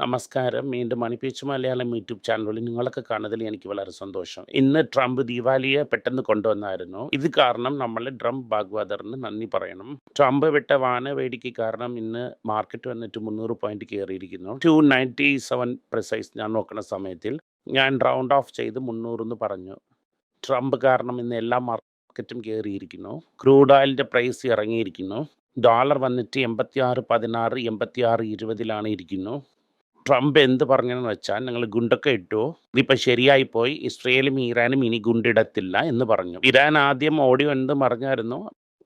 നമസ്കാരം. വീണ്ടും മണിപ്പീച്ച് മലയാളം യൂട്യൂബ് ചാനലിൽ നിങ്ങളൊക്കെ കാണുന്നതിൽ എനിക്ക് വളരെ സന്തോഷം. ഇന്ന് ട്രംപ് ദീപാവലിയെ പെട്ടെന്ന് കൊണ്ടുവന്നായിരുന്നു. ഇത് കാരണം നമ്മൾ ട്രംപ് ഭാഗ്വാദറിന് നന്ദി പറയണം. ട്രംപ് വിട്ട വാന വേടിക്ക് കാരണം ഇന്ന് മാർക്കറ്റ് വന്നിട്ട് 300 പോയിന്റ് കയറിയിരിക്കുന്നു. 297 പ്രസൈസ് ഞാൻ നോക്കുന്ന സമയത്തിൽ ഞാൻ റൗണ്ട് ഓഫ് ചെയ്ത് 300 എന്ന് പറഞ്ഞു. ട്രംപ് കാരണം ഇന്ന് എല്ലാ മാർക്കറ്റും കയറിയിരിക്കുന്നു. ക്രൂഡ് ഓയിലിന്റെ പ്രൈസ് ഇറങ്ങിയിരിക്കുന്നു. ഡോളർ വന്നിട്ട് 86.16 86.20 ഇരിക്കുന്നു. ട്രംപ് എന്ത് പറഞ്ഞെന്ന് വെച്ചാൽ ഞങ്ങൾ ഗുണ്ടൊക്കെ ഇട്ടു. ഇതിപ്പോൾ ശരിയായി പോയി. ഇസ്രയേലും ഇറാനും ഇനി ഗുണ്ടിടത്തില്ല എന്ന് പറഞ്ഞു. ഇറാൻ ആദ്യം ഓഡിയോ എന്ത് പറഞ്ഞായിരുന്നു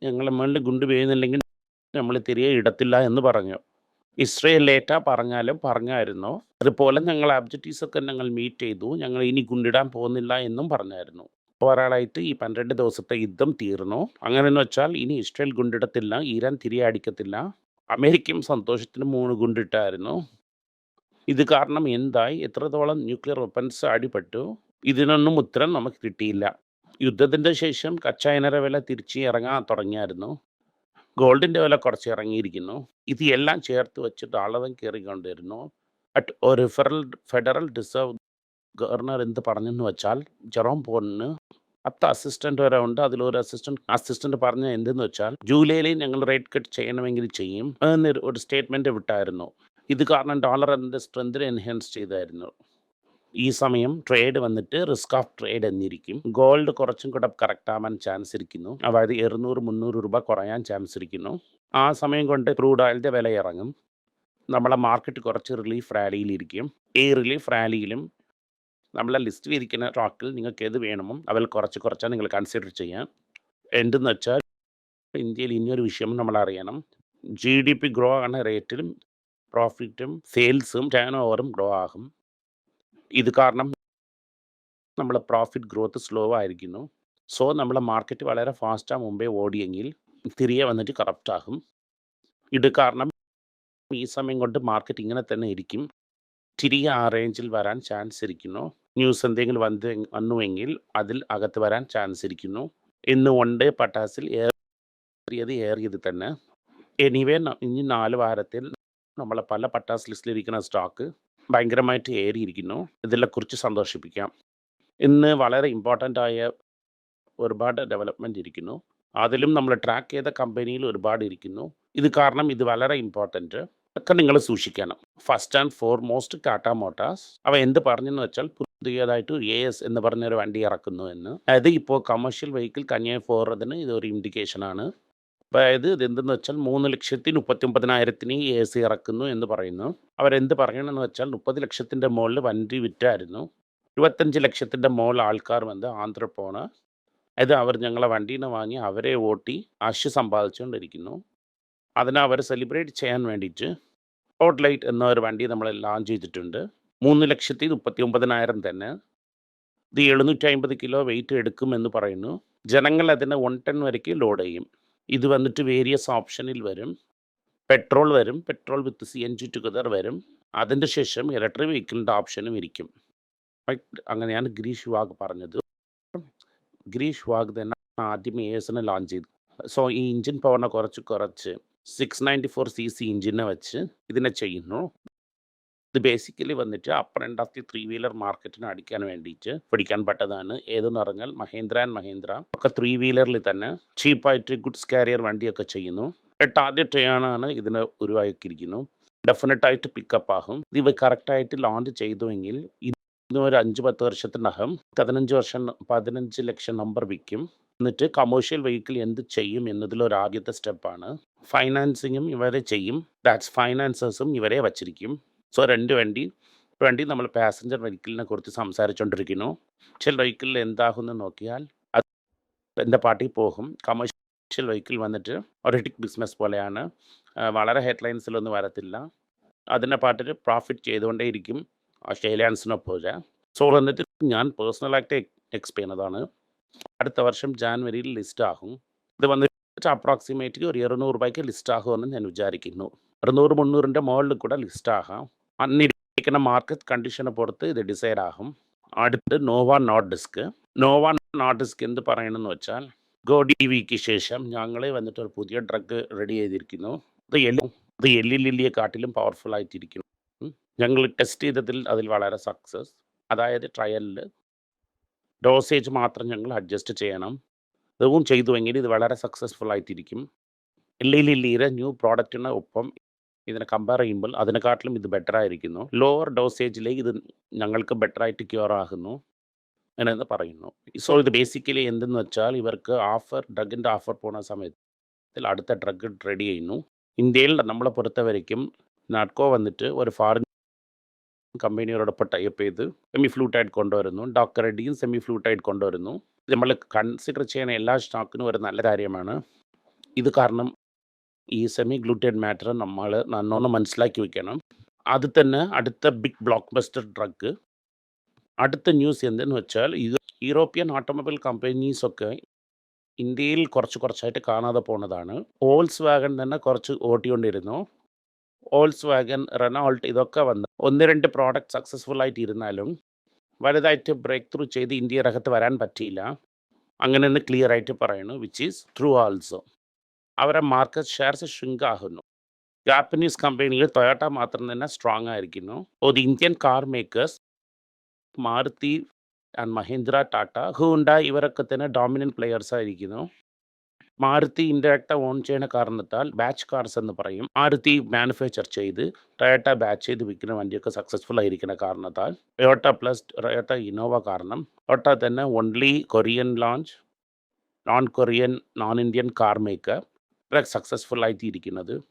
ഞങ്ങളെ മുകളിൽ ഗുണ്ട് വീഴുന്നില്ലെങ്കിൽ നമ്മൾ തിരികെ ഇടത്തില്ല എന്ന് പറഞ്ഞു. ഇസ്രയേൽ ലേറ്റാ പറഞ്ഞാലും പറഞ്ഞായിരുന്നു. അതുപോലെ ഞങ്ങൾ അബ്ജക്റ്റീവ്സ് ഒക്കെ ഞങ്ങൾ മീറ്റ് ചെയ്തു. ഞങ്ങൾ ഇനി ഗുണ്ടിടാൻ പോകുന്നില്ല എന്നും പറഞ്ഞായിരുന്നു. ഒരാളായിട്ട് ഈ പന്ത്രണ്ട് ദിവസത്തെ യുദ്ധം തീർന്നു. അങ്ങനെയെന്ന് വെച്ചാൽ ഇനി ഇസ്രയേൽ ഗുണ്ടിടത്തില്ല. ഇറാൻ തിരികെ അടിക്കത്തില്ല. അമേരിക്കയും സന്തോഷത്തിന് മൂന്ന് ഗുണ്ടിട്ടായിരുന്നു. ഇത് കാരണം എന്തായി? എത്രത്തോളം ന്യൂക്ലിയർ വെപ്പൻസ് അടിപ്പെട്ടു ഇതിനൊന്നും ഉത്തരം നമുക്ക് കിട്ടിയില്ല. യുദ്ധത്തിന്റെ ശേഷം കച്ചായനര വില തിരിച്ച് ഇറങ്ങാൻ തുടങ്ങിയായിരുന്നു. ഗോൾഡിന്റെ വില കുറച്ച് ഇറങ്ങിയിരിക്കുന്നു. ഇത് എല്ലാം ചേർത്ത് വെച്ച് ആളതം കയറിക്കൊണ്ടിരുന്നു. അറ്റ് ഒരു ഫെഡറൽ ഫെഡറൽ റിസർവ് ഗവർണർ എന്ത് പറഞ്ഞെന്ന് വെച്ചാൽ ജെറോം പോണിന് പത്ത് അസിസ്റ്റന്റ് വരെ ഉണ്ട്. അതിലൊരു അസിസ്റ്റന്റ് അസിസ്റ്റന്റ് പറഞ്ഞ എന്തെന്ന് വെച്ചാൽ ജൂലൈയിൽ ഞങ്ങൾ റേറ്റ് കട്ട് ചെയ്യണമെങ്കിൽ ചെയ്യും എന്നൊരു ഒരു സ്റ്റേറ്റ്മെന്റ് വിട്ടായിരുന്നു. ഇത് കാരണം ഡോളർ അതിന്റെ സ്ട്രെങ്തിനെ എൻഹാൻസ് ചെയ്തായിരുന്നു. ഈ സമയം ട്രേഡ് വന്നിട്ട് റിസ്ക് ഓഫ് ട്രേഡ് എന്നിരിക്കും. ഗോൾഡ് കുറച്ചും കൂടെ കറക്റ്റ് ആവാൻ ചാൻസ് ഇരിക്കുന്നു. അതായത് ഇരുന്നൂറ് മുന്നൂറ് രൂപ കുറയാൻ ചാൻസ് ഇരിക്കുന്നു. ആ സമയം കൊണ്ട് ക്രൂഡ് ഓയിലിന്റെ വില ഇറങ്ങും. നമ്മളെ മാർക്കറ്റ് കുറച്ച് റിലീഫ് റാലിയിലിരിക്കും ഈ റിലീഫ് റാലിയിലും നമ്മളെ ലിസ്റ്റ് വിരിക്കുന്ന സ്റ്റോക്കിൽ നിങ്ങൾക്ക് ഏത് വേണമോ അവൽ കുറച്ച് കുറച്ചാൽ നിങ്ങൾ കൺസിഡർ ചെയ്യാം. എന്തെന്ന് വെച്ചാൽ ഇന്ത്യയിൽ ഇനിയൊരു വിഷയം നമ്മൾ അറിയണം ജി ഡി പി ഗ്രോ ആകുന്ന റേറ്റിലും പ്രോഫിറ്റും സെയിൽസും ടേൺ ഓവറും ഗ്രോ ആകും. ഇത് കാരണം നമ്മളെ പ്രോഫിറ്റ് ഗ്രോത്ത് സ്ലോ ആയിരിക്കുന്നു. സോ നമ്മളെ മാർക്കറ്റ് വളരെ ഫാസ്റ്റാണ് മുമ്പേ ഓടിയെങ്കിൽ തിരികെ വന്നിട്ട് കറപ്റ്റ് ആകും. ഇത് കാരണം ഈ സമയം കൊണ്ട് മാർക്കറ്റ് ഇങ്ങനെ തന്നെ ഇരിക്കും. തിരികെ ആ റേഞ്ചിൽ വരാൻ ചാൻസ് ഇരിക്കുന്നു. ന്യൂസ് എന്തെങ്കിലും വന്ന് വന്നുവെങ്കിൽ അതിൽ അകത്ത് വരാൻ ചാൻസ് ഇരിക്കുന്നു. ഇന്ന് വൺ ഡേ പട്ടാസിൽ ഏറിയത് ഏറിയത് തന്നെ. എനിവേ ഇനി നാല് വാരത്തിൽ നമ്മളെ പല പട്ടാസ് ലിസ്റ്റിലിരിക്കുന്ന സ്റ്റോക്ക് ഭയങ്കരമായിട്ട് ഏറിയിരിക്കുന്നു. ഇതിനെക്കുറിച്ച് സന്തോഷിപ്പിക്കാം. ഇന്ന് വളരെ ഇമ്പോർട്ടന്റ് ആയ ഒരുപാട് ഡെവലപ്മെന്റ് ഇരിക്കുന്നു. അതിലും നമ്മൾ ട്രാക്ക് ചെയ്ത കമ്പനിയിൽ ഒരുപാട് ഇരിക്കുന്നു. ഇത് കാരണം ഇത് വളരെ ഇമ്പോർട്ടന്റ് ഒക്കെ നിങ്ങൾ സൂക്ഷിക്കണം. First and foremost Tata motors അവ എന്ത് പറഞ്ഞെന്ന് വെച്ചാൽ പുതിയതായിട്ട് എ എസ് എന്ന് പറഞ്ഞൊരു വണ്ടി ഇറക്കുന്നു എന്ന്. അതായത് ഇപ്പോൾ കമേഴ്ഷ്യൽ വെഹിക്കിൾ കന്യാ ഫോറതിന് ഇതൊരു ഇൻഡിക്കേഷനാണ് അതായത് ഇതെന്തെന്ന് വെച്ചാൽ മൂന്ന് ലക്ഷത്തി മുപ്പത്തി ഒമ്പതിനായിരത്തിന് എ സി ഇറക്കുന്നു എന്ന് പറയുന്നു. അവരെന്ത് പറയണമെന്ന് വെച്ചാൽ മുപ്പത് ലക്ഷത്തിന്റെ മുകളിൽ വണ്ടി വിറ്റായിരുന്നു. ഇരുപത്തഞ്ച് ലക്ഷത്തിന്റെ മുകളിൽ ആൾക്കാർ വന്ന് ആന്ധ്ര പോണ് അത് അവർ ഞങ്ങളെ വണ്ടീനെ വാങ്ങി അവരെ ഓട്ടി ആശ് സമ്പാദിച്ചുകൊണ്ടിരിക്കുന്നു. അതിനെ അവർ സെലിബ്രേറ്റ് ചെയ്യാൻ വേണ്ടിയിട്ട് ഹോട്ട് ലൈറ്റ് എന്ന ഒരു വണ്ടി നമ്മൾ ലോഞ്ച് ചെയ്തിട്ടുണ്ട്. മൂന്ന് ലക്ഷത്തി മുപ്പത്തി ഒമ്പതിനായിരം തന്നെ. ഇത് എഴുന്നൂറ്റി അമ്പത് കിലോ വെയിറ്റ് എടുക്കുമെന്ന് പറയുന്നു. ജനങ്ങൾ അതിനെ വൺ ടൺ വരയ്ക്ക് ലോഡ് ചെയ്യും. ഇത് വന്നിട്ട് വേരിയസ് ഓപ്ഷനിൽ വരും. പെട്രോൾ വരും. Petrol with C N G together വരും. അതിന്റെ ശേഷം ഇലക്ട്രിക് വെഹിക്കിളിന്റെ ഓപ്ഷനും ഇരിക്കും? അങ്ങനെയാണ് ഗ്രീഷ് വാഗ് പറഞ്ഞത്. ഗ്രീഷ് വാഗ് തന്നെ ആദ്യം എ എസിനെ ലോഞ്ച് ചെയ്തു. സോ ഈ ഇഞ്ചിൻ പവറിനെ കുറച്ച് കുറച്ച് six ninety four C C ഇഞ്ചിനെ വെച്ച് ഇതിനെ ചെയ്യുന്നു. ഇത് ബേസിക്കലി വന്നിട്ട് upper end of the three wheeler മാർക്കറ്റിന് അടിക്കാൻ വേണ്ടിയിട്ട് പിടിക്കാൻ പെട്ടതാണ്. ഏതെന്ന് പറഞ്ഞാൽ മഹേന്ദ്ര ആൻഡ് മഹേന്ദ്ര. ഒക്കെ ത്രീ വീലറിൽ തന്നെ ചീപ്പായിട്ട് ഗുഡ്സ് കാരിയർ വണ്ടിയൊക്കെ ചെയ്യുന്നു. ടാർഗറ്റ് ചെയ്യാനാണ് ഇതിനെ ഉരുവാക്കിയിരിക്കുന്നു. ഡെഫിനറ്റായിട്ട് പിക്കപ്പ് ആകും. ഇത് കറക്റ്റായിട്ട് ലോഞ്ച് ചെയ്തുവെങ്കിൽ ഇന്ന് ഒരു അഞ്ച് പത്ത് വർഷത്തിനകം പതിനഞ്ച് വർഷം പതിനഞ്ച് ലക്ഷം നമ്പർ വിൽക്കും. എന്നിട്ട് കമേഴ്ഷ്യൽ വെഹിക്കിൾ എന്ത് ചെയ്യും എന്നതിലൊരു ആദ്യത്തെ സ്റ്റെപ്പാണ് ഫൈനാൻസിങ്ങും ഇവരെ ചെയ്യും. ദാറ്റ്സ് ഫൈനാൻസേഴ്സും ഇവരെ വച്ചിരിക്കും. സോ രണ്ട് വണ്ടി വണ്ടി നമ്മൾ പാസഞ്ചർ വെഹിക്കിളിനെ കുറിച്ച് സംസാരിച്ചുകൊണ്ടിരിക്കുന്നു ചില വെഹിക്കിളിൽ എന്താകുമെന്ന് നോക്കിയാൽ അത് എന്റെ പാർട്ടി പോകും. കമേഴ്ഷ്യൽ വെഹിക്കിൾ വന്നിട്ട് ഒരറ്റിക് ബിസിനസ് പോലെയാണ്. വളരെ ഹെഡ്ലൈൻസിലൊന്നും വരത്തില്ല. അതിന്റെ പാട്ടിൽ പ്രോഫിറ്റ് ചെയ്തുകൊണ്ടേയിരിക്കും ഓസ്ട്രേലിയൻസിനെ പോലെ സോ എന്നിട്ട് ഞാൻ പേഴ്സണലായിട്ട് എക്സ്പ്ലെയിൻ ചെയ്യുന്നതാണ്. അടുത്ത വർഷം ജാനുവരിയിൽ ലിസ്റ്റ് ആകും. ഇത് വന്നിട്ട് അപ്രോക്സിമേറ്റ്ലി ഒരു ഇരുന്നൂറ് രൂപയ്ക്ക് ലിസ്റ്റ് ആകുമെന്ന് ഞാൻ വിചാരിക്കുന്നു. ഇരുന്നൂറ് മുന്നൂറിന്റെ മുകളിൽ കൂടെ ലിസ്റ്റ് ആകാം. അന്നിരിക്കുന്ന മാർക്കറ്റ് കണ്ടീഷനെ പുറത്ത് ഇത് ഡിസൈഡ് ആകും അടുത്ത് Novo Nordisk Novo Nordisk എന്ത് പറയണമെന്ന് വെച്ചാൽ ഗോ ഡി വിക്ക് ശേഷം ഞങ്ങൾ വന്നിട്ട് ഒരു പുതിയ ഡ്രഗ് റെഡി ചെയ്തിരിക്കുന്നു അത് എല്ലി അത് എല്ലി കാട്ടിലും പവർഫുൾ ആയിട്ടിരിക്കുന്നു ഞങ്ങൾ ടെസ്റ്റ് ചെയ്തതിൽ അതിൽ വളരെ സക്സസ്. അതായത് ട്രയലിൽ ഡോസേജ് മാത്രം ഞങ്ങൾ അഡ്ജസ്റ്റ് ചെയ്യണം. അതും ചെയ്തുവെങ്കിൽ ഇത് വളരെ സക്സസ്ഫുൾ ആയിട്ടിരിക്കും. എല്ലിലില്ലീരെ ന്യൂ പ്രോഡക്റ്റിന് ഒപ്പം ഇതിനെ കമ്പയർ ചെയ്യുമ്പോൾ അതിനെക്കാട്ടിലും ഇത് ബെറ്റർ ആയിരിക്കുന്നു. ലോവർ ഡോസേജിലേക്ക് ഇത് ഞങ്ങൾക്ക് ബെറ്റർ ആയിട്ട് ക്യൂർ ആകുന്നു എന്നത് പറയുന്നു. സോ ഇത് ബേസിക്കലി എന്തെന്ന് വെച്ചാൽ ഇവർക്ക് ആഫർ ഡ്രഗിന്റെ ആഫർ പോണ സമയത്തിൽ അടുത്ത ഡ്രഗ് റെഡി ചെയ്യുന്നു. ഇന്ത്യയിൽ നമ്മളെ പുറത്തവരയ്ക്കും നാട്കോ വന്നിട്ട് ഒരു ഫോറിൻ കമ്പനിയോടൊപ്പം ടൈപ്പ് ചെയ്ത് സെമി ഫ്ലൂട്ടായിട്ട് കൊണ്ടുവരുന്നു. ഡോക്ടർ റെഡിയും സെമി ഫ്ലൂട്ടായിട്ട് കൊണ്ടുവരുന്നു നമ്മൾ കൺസിഡർ ചെയ്യുന്ന എല്ലാ സ്റ്റോക്കിനും ഒരു നല്ല കാര്യമാണ്. ഇത് കാരണം ഈ സെമി ഗ്ലൂട്ടേഡ് മാറ്റർ നമ്മൾ നല്ലോണം മനസ്സിലാക്കി വെക്കണം. അത് തന്നെ അടുത്ത ബിഗ് ബ്ലോക്ക് ബസ്റ്റർ ഡ്രഗ്. അടുത്ത ന്യൂസ് എന്തെന്ന് വെച്ചാൽ ഇത് യൂറോപ്യൻ ഓട്ടോമൊബൈൽ കമ്പനീസൊക്കെ ഇന്ത്യയിൽ കുറച്ച് കുറച്ചായിട്ട് കാണാതെ പോണതാണ്. ഓൾസ് വാഗൺ തന്നെ കുറച്ച് ഓട്ടിക്കൊണ്ടിരുന്നു. ഓൾസ് വാഗൺ, റെനോൾട്ട് ഇതൊക്കെ വന്ന് ഒന്ന് രണ്ട് പ്രോഡക്റ്റ് സക്സസ്ഫുൾ ആയിട്ട് ഇരുന്നാലും വലുതായിട്ട് ബ്രേക്ക് ത്രൂ ചെയ്ത് ഇന്ത്യയിലകത്ത് വരാൻ പറ്റിയില്ല. അങ്ങനെയെന്ന് ക്ലിയർ ആയിട്ട് പറയുന്നു. Which is true also. അവരെ മാർക്കറ്റ് ഷെയർസ് ഷ്രിങ്ക് ആകുന്നു. ജാപ്പനീസ് കമ്പനിയിൽ ടൊയോട്ട മാത്രം തന്നെ സ്ട്രോങ് ആയിരിക്കുന്നു. ഒരു Indian car makers Maruti and Mahindra, Tata, Hyundai ഇവരൊക്കെ തന്നെ ഡോമിനന്റ് പ്ലെയേഴ്സ് ആയിരിക്കുന്നു. മാരുതി ഇൻഡയറക്റ്റ് ഓൺ ചെയ്യുന്ന കാരണത്താൽ ബാച്ച് കാർസ് എന്ന് പറയും. മാരുതി മാനുഫാക്ചർ ചെയ്ത് ടൊയോട്ട ബാച്ച് ചെയ്ത് വിൽക്കുന്ന വണ്ടിയൊക്കെ സക്സസ്ഫുൾ ആയിരിക്കുന്ന കാരണത്താൽ ടൊയോട്ട പ്ലസ് ടൊയോട്ട ഇന്നോവ കാരണം ടൊയോട്ട തന്നെ only Korean launch non Korean non Indian car maker successful ആയിട്ട്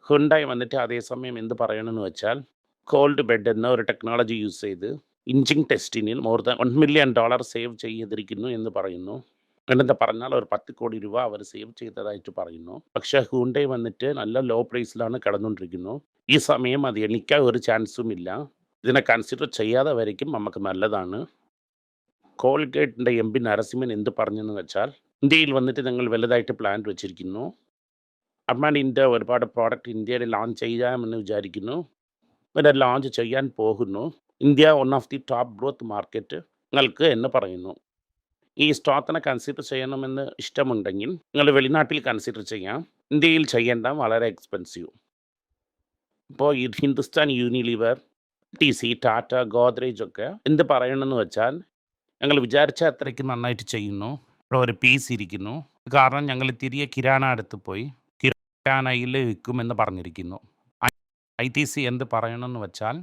ഹുണ്ടായി വന്നിട്ട് അതേസമയം എന്ത് പറയണമെന്ന് വെച്ചാൽ കോൾഡ് ബെഡ് എന്ന ഒരു ടെക്നോളജി യൂസ് ചെയ്ത് inching ടെസ്റ്റിനിൽ more than one million dollar save ചെയ്തിരിക്കുന്നു എന്ന് പറയുന്നു. എന്താ പറഞ്ഞാൽ ഒരു പത്ത് കോടി രൂപ അവർ സേവ് ചെയ്തതായിട്ട് പറയുന്നു. പക്ഷേ ഹൂണ്ടേ വന്നിട്ട് നല്ല ലോ പ്രൈസിലാണ് കിടന്നുകൊണ്ടിരിക്കുന്നു. ഈ സമയം അത് എണിക്കാൻ ഒരു ചാൻസും ഇല്ല. ഇതിനെ കൺസിഡർ ചെയ്യാതെ വരയ്ക്കും നമുക്ക് നല്ലതാണ്. കോൾഗേറ്റിന്റെ എം പി നരസിംഹൻ എന്ത് പറഞ്ഞെന്ന് വെച്ചാൽ ഇന്ത്യയിൽ വന്നിട്ട് ഞങ്ങൾ വലുതായിട്ട് പ്ലാൻ വെച്ചിരിക്കുന്നു. അർമാനിന്റെ ഒരുപാട് പ്രോഡക്റ്റ് ഇന്ത്യയിൽ ലോഞ്ച് ചെയ്യാമെന്ന് വിചാരിക്കുന്നു. പിന്നെ ലോഞ്ച് ചെയ്യാൻ പോകുന്നു. India one of the top growth market നിങ്ങൾക്ക് എന്ന് പറയുന്നു. ഈ സ്റ്റോത്തിനെ കൺസിഡർ ചെയ്യണമെന്ന് ഇഷ്ടമുണ്ടെങ്കിൽ നിങ്ങൾ വെളിനാട്ടിൽ കൺസിഡർ ചെയ്യാം. ഇന്ത്യയിൽ ചെയ്യേണ്ട വളരെ എക്സ്പെൻസീവ്. ഇപ്പോൾ ഈ Hindustan Unilever, T C Tata, Godrej ഒക്കെ എന്ത് പറയണമെന്ന് വെച്ചാൽ ഞങ്ങൾ വിചാരിച്ച അത്രയ്ക്ക് നന്നായിട്ട് ചെയ്യുന്നു. ഇവിടെ ഒരു പീസ് ഇരിക്കുന്നു. കാരണം ഞങ്ങൾ തിരികെ കിരാന അടുത്ത് പോയി കിരാനയിൽ വിൽക്കുമെന്ന് പറഞ്ഞിരിക്കുന്നു. ഐ ടി സി എന്ത് പറയണമെന്ന് വെച്ചാൽ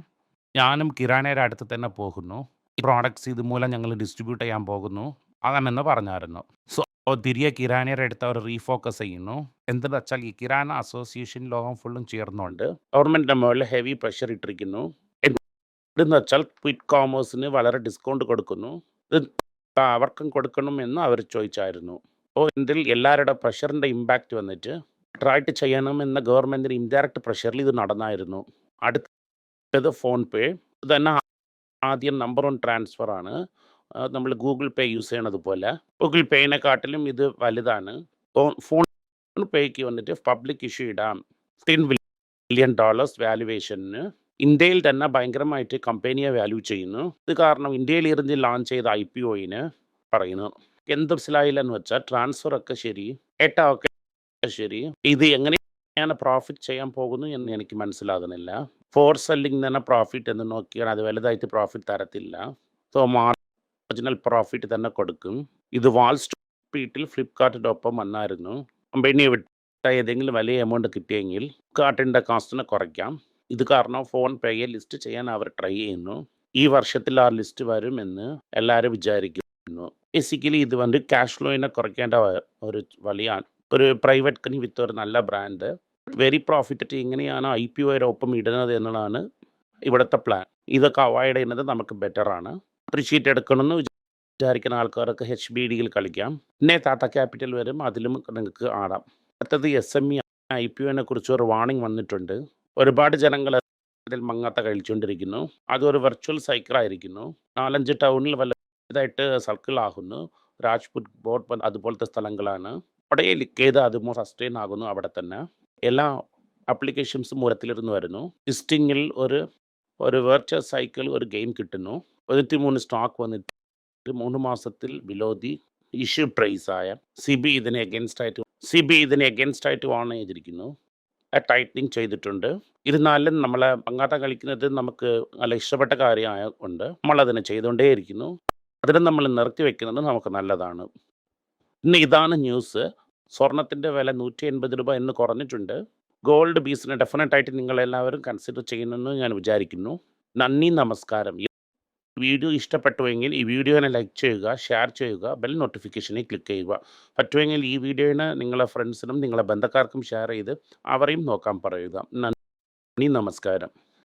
ഞാനും കിരാനയുടെ അടുത്ത് തന്നെ പോകുന്നു. ഈ പ്രോഡക്ട്സ് ഇതുമൂലം ഞങ്ങൾ ഡിസ്ട്രിബ്യൂട്ട് ചെയ്യാൻ പോകുന്നു. അതാണെന്ന് പറഞ്ഞായിരുന്നു. സോ തിരികെ കിരാനയുടെ അടുത്ത് അവർ റീഫോക്കസ് ചെയ്യുന്നു. എന്തെന്ന് വെച്ചാൽ ഈ കിരാന അസോസിയേഷൻ ലോകം ഫുള്ളും ചേർന്നുകൊണ്ട് ഗവൺമെന്റിന്റെ മുകളിൽ ഹെവി പ്രഷർ ഇട്ടിരിക്കുന്നു. എന്തെന്ന് വെച്ചാൽ ക്വിറ്റ് കോമേഴ്സിന് വളരെ ഡിസ്കൗണ്ട് കൊടുക്കുന്നു. അവർക്കും കൊടുക്കണം എന്ന് അവർ ചോദിച്ചായിരുന്നു. അപ്പോൾ ഇതിൽ എല്ലാവരുടെ പ്രഷറിന്റെ ഇമ്പാക്റ്റ് വന്നിട്ട് ട്രൈറ്റ് ചെയ്യണമെന്ന ഗവൺമെന്റിന്റെ ഇൻഡയറക്റ്റ് പ്രഷറിൽ ഇത് നടന്നായിരുന്നു. അടുത്തത് ഫോൺ പേ. തന്നെ ആദ്യം നമ്പർ വൺ ട്രാൻസ്ഫർ ആണ്. നമ്മൾ ഗൂഗിൾ പേ യൂസ് ചെയ്യണത് പോലെ. ഗൂഗിൾ പേനെക്കാട്ടിലും ഇത് വലുതാണ്. ഫോൺ പേയ്ക്ക് വന്നിട്ട് പബ്ലിക് ഇഷ്യൂ ഇടാം. ടെൻ ബില്യൺ ഡോളേഴ്സ് വാല്യുവേഷന് ഇന്ത്യയിൽ തന്നെ ഭയങ്കരമായിട്ട് കമ്പനിയെ വാല്യൂ ചെയ്യുന്നു. ഇത് കാരണം ഇന്ത്യയിൽ ഇരുന്ന് ലോഞ്ച് ചെയ്ത ഐ പി ഐപിഒയിന് പറയുന്നു. എന്ത് മനസ്സിലായില്ലെന്ന് വെച്ചാൽ ട്രാൻസ്ഫർ ഒക്കെ ശരി, ഏട്ടാ ഒക്കെ ശരി. ഇത് എങ്ങനെയാണ് പ്രോഫിറ്റ് ചെയ്യാൻ പോകുന്നു എന്ന് എനിക്ക് മനസ്സിലാകുന്നില്ല. ഫോർ സെല്ലിംഗ് തന്നെ പ്രോഫിറ്റ് എന്ന് നോക്കിയാൽ അത് വലുതായിട്ട് പ്രോഫിറ്റ് തരത്തില്ല. സോ മാർജിനൽ പ്രോഫിറ്റ് തന്നെ കൊടുക്കും. ഇത് വാൾ സ്ട്രീറ്റിൽ ഫ്ലിപ്കാർട്ടിന്റെ ഒപ്പം വന്നായിരുന്നു. കമ്പനി വിട്ട ഏതെങ്കിലും വലിയ എമൗണ്ട് കിട്ടിയെങ്കിൽ ഫ്ലിപ്കാർട്ടിന്റെ കോസ്റ്റിനെ കുറയ്ക്കാം. ഇത് കാരണം ഫോൺ പേയെ ലിസ്റ്റ് ചെയ്യാൻ അവർ ട്രൈ ചെയ്യുന്നു. ഈ വർഷത്തിൽ ആ ലിസ്റ്റ് വരുമെന്ന് എല്ലാവരും വിചാരിക്കുന്നു. ബേസിക്കലി ഇത് വന്ന് ക്യാഷ് ഫ്ലോയിനെ കുറയ്ക്കേണ്ട ഒരു വലിയ ഒരു പ്രൈവറ്റ് കമ്പനി വിത്ത് ഒരു നല്ല ബ്രാൻഡ് വെരി പ്രോഫിറ്റ് എങ്ങനെയാണ് ഐപിഒയുടെ ഒപ്പം ഇടുന്നത് എന്നതാണ് ഇവിടുത്തെ പ്ലാൻ. ഇതൊക്കെ അവോയ്ഡ് ചെയ്യുന്നത് നമുക്ക് ബെറ്റർ ആണ്. അപ്രീഷിയേറ്റ് എടുക്കണമെന്ന് വിചാരിക്കുന്ന ആൾക്കാർക്ക് ഡിയിൽ കളിക്കാം. പിന്നെ ടാറ്റ ക്യാപിറ്റൽ വരും അതിലും നിങ്ങൾക്ക് ആടാം. അടുത്തത് S M E I P one കുറിച്ച് ഒരു വാർണിംഗ് വന്നിട്ടുണ്ട്. ഒരുപാട് ജനങ്ങൾ അതിൽ മങ്ങാത്ത കഴിച്ചുകൊണ്ടിരിക്കുന്നു. അതൊരു വെർച്വൽ സൈക്കിൾ ആയിരിക്കുന്നു. നാലഞ്ച് ടൗണിൽ വലുതായിട്ട് സർക്കിൾ ആകുന്നു. രാജ്പുത് ബോർഡ് അതുപോലത്തെ സ്ഥലങ്ങളാണ്. അവിടെ ലിക്ക് ചെയ്ത് അത് സസ്റ്റെയിൻ ആകുന്നു അവിടെ തന്നെ. എല്ലാ ആപ്ലിക്കേഷൻസും മൂലത്തിലിരുന്ന് വരുന്നു. ലിസ്റ്റിങ്ങിൽ ഒരു ഒരു വെർച്വൽ സൈക്കിൾ ഒരു ഗെയിം കിട്ടുന്നു. 13 സ്റ്റോക്ക് വന്നിട്ട് മൂന്ന് മാസത്തിൽ വിലോദി ഇഷ്യൂ പ്രൈസ് ആയ സിബി ഇതിനെ അഗേൻസ്റ്റ് ആയിട്ട് സി ബി ഇതിനെ അഗേൻസ്റ്റ് ആയിട്ട് ഓൺ ചെയ്തിരിക്കുന്നു. ടൈറ്റനിങ് ചെയ്തിട്ടുണ്ട്. ഇരുന്നാലും നമ്മളെ പങ്കാത്ത കളിക്കുന്നത് നമുക്ക് നല്ല ഇഷ്ടപ്പെട്ട കാര്യമായ കൊണ്ട് നമ്മളതിനെ ചെയ്തുകൊണ്ടേയിരിക്കുന്നു. അതിനെ നമ്മൾ നിർത്തി വെക്കുന്നത് നമുക്ക് നല്ലതാണ്. ഇന്ന് ഇതാണ് ന്യൂസ്. സ്വർണത്തിന്റെ വില നൂറ്റി എൺപത് രൂപ എന്ന് കുറഞ്ഞിട്ടുണ്ട്. ഗോൾഡ് ബീസിനെ ഡെഫിനറ്റായിട്ട് നിങ്ങളെല്ലാവരും കൺസിഡർ ചെയ്യുന്നെന്ന് ഞാൻ വിചാരിക്കുന്നു. നന്ദി നമസ്കാരം. വീഡിയോ ഇഷ്ടപ്പെട്ടുവെങ്കിൽ ഈ വീഡിയോനെ ലൈക്ക് ചെയ്യുക ഷെയർ ചെയ്യുക ബെൽ നോട്ടിഫിക്കേഷനിൽ ക്ലിക്ക് ചെയ്യുക. പറ്റുമെങ്കിൽ ഈ വീഡിയോനെ നിങ്ങളെ ഫ്രണ്ട്സിനും നിങ്ങളെ ബന്ധക്കാർക്കും ഷെയർ ചെയ്ത് അവരെയും നോക്കാൻ പറയുക. നന്ദി നമസ്കാരം.